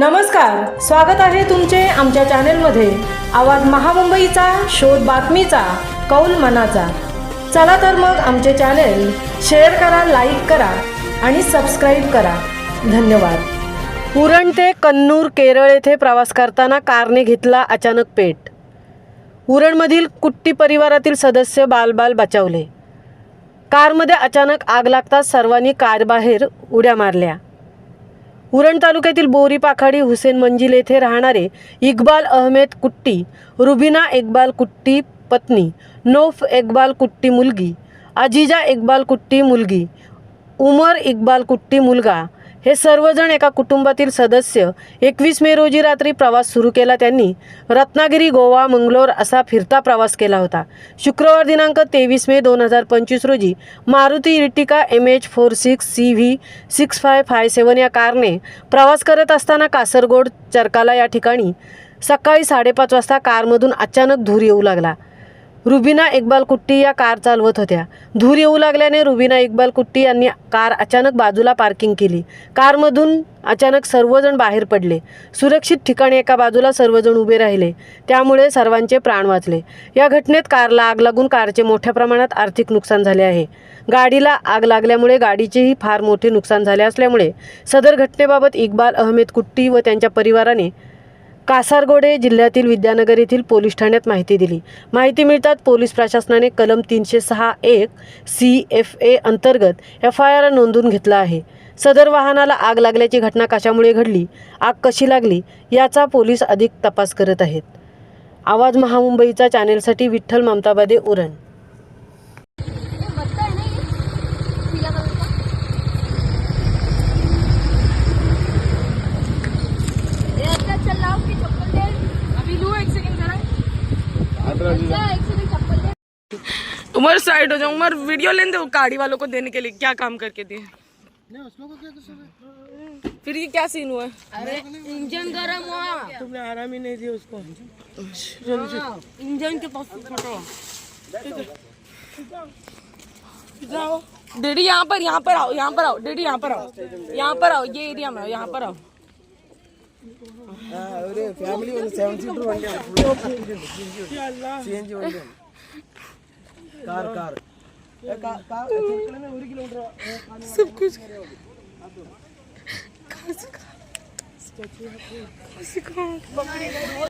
नमस्कार स्वागत आहे तुमचे आमच्या चॅनेलमध्ये. आवाज महामुंबईचा शोध बातमीचा कौल मनाचा. चला तर मग आमचे चॅनेल शेअर करा लाईक करा आणि सबस्क्राईब करा. धन्यवाद. उरण ते कन्नूर केरळ येथे प्रवास करताना कारने घेतला अचानक पेट. उरणमधील कुट्टी परिवारातील सदस्य बालबाल बचावले. कारमध्ये अचानक आग लागताच सर्वांनी कारबाहेर उड्या मारल्या. उरण तालुक्यातील बोरी पाखाडी हुसेन मंजिल येथे राहणारे इक्बाल अहमेद कुट्टी रुबिना इक्बाल कुट्टी पत्नी नौफ इक्बाल कुट्टी मुलगी अजिजा इक्बाल कुट्टी मुलगी उमर इक्बाल कुट्टी मुलगा हे सर्वजण एका कुटुंबातील सदस्य. एकवीस मे रोजी रात्री प्रवास सुरू केला त्यांनी. रत्नागिरी गोवा मंगलोर असा फिरता प्रवास केला होता. शुक्रवार दिनांक तेवीस मे दोन हजार पंचवीस रोजी Maruti Ertiga M H four six C V six five five seven या कारने प्रवास करत असताना कासरगोड चरकाला या ठिकाणी सकाळी साडेपाच वाजता कारमधून अचानक धूर येऊ लागला. रुबिना इक्बाल कुट्टी या कार चालवत होत्या. धूर येऊ लागल्याने रुबिना इक्बाल कुट्टी यांनी कार अचानक बाजूला पार्किंग केली. कारमधून अचानक सर्वजण बाहेर पडले. सुरक्षित ठिकाणी एका बाजूला सर्वजण उभे राहिले. त्यामुळे सर्वांचे प्राण वाचले. या घटनेत कारला आग लागून कारचे मोठ्या प्रमाणात आर्थिक नुकसान झाले आहे. गाडीला आग लागल्यामुळे गाडीचेही फार मोठे नुकसान झाले असल्यामुळे सदर घटनेबाबत इक्बाल अहमेद कुट्टी व त्यांच्या परिवाराने कासारगोडे जिल्ह्यातील विद्यानगर येथील पोलीस ठाण्यात माहिती दिली. माहिती मिळतात पोलीस प्रशासनाने कलम तीनशे सहा एक सी एफ ए अंतर्गत एफ आय आर नोंदून घेतला आहे. सदर वाहनाला आग लागल्याची घटना कशामुळे घडली? आग कशी लागली? याचा पोलीस अधिक तपास करत आहेत. आवाज महामुंबईचा चॅनेलसाठी विठ्ठल ममताबादे उरण. उमर साइड हो जाओ उमर वीडियो लेने दो गाड़ी वालों को देने के लिए क्या काम करके दिए। फिर ये क्या सीन हुआ? अरे इंजन गरम हुआ। तुमने आराम ही नहीं दिया उसको। इंजन के पास फटो जाओ। डैडी यहाँ पर यहाँ पर आओ यहाँ पर आओ। डैडी यहाँ पर आओ। यहाँ पर आओ ये एरिया में आओ यहाँ पर आओ। ഒരു ഫാമിലി വന്ന് സെവൻ സീറ്റർ വണ്ടിയാണ് സി എൻ ജി വണ്ടിയാണ് കാർ കാർ ഒരു കിലോമീറ്റർ കാസർഗോഡ്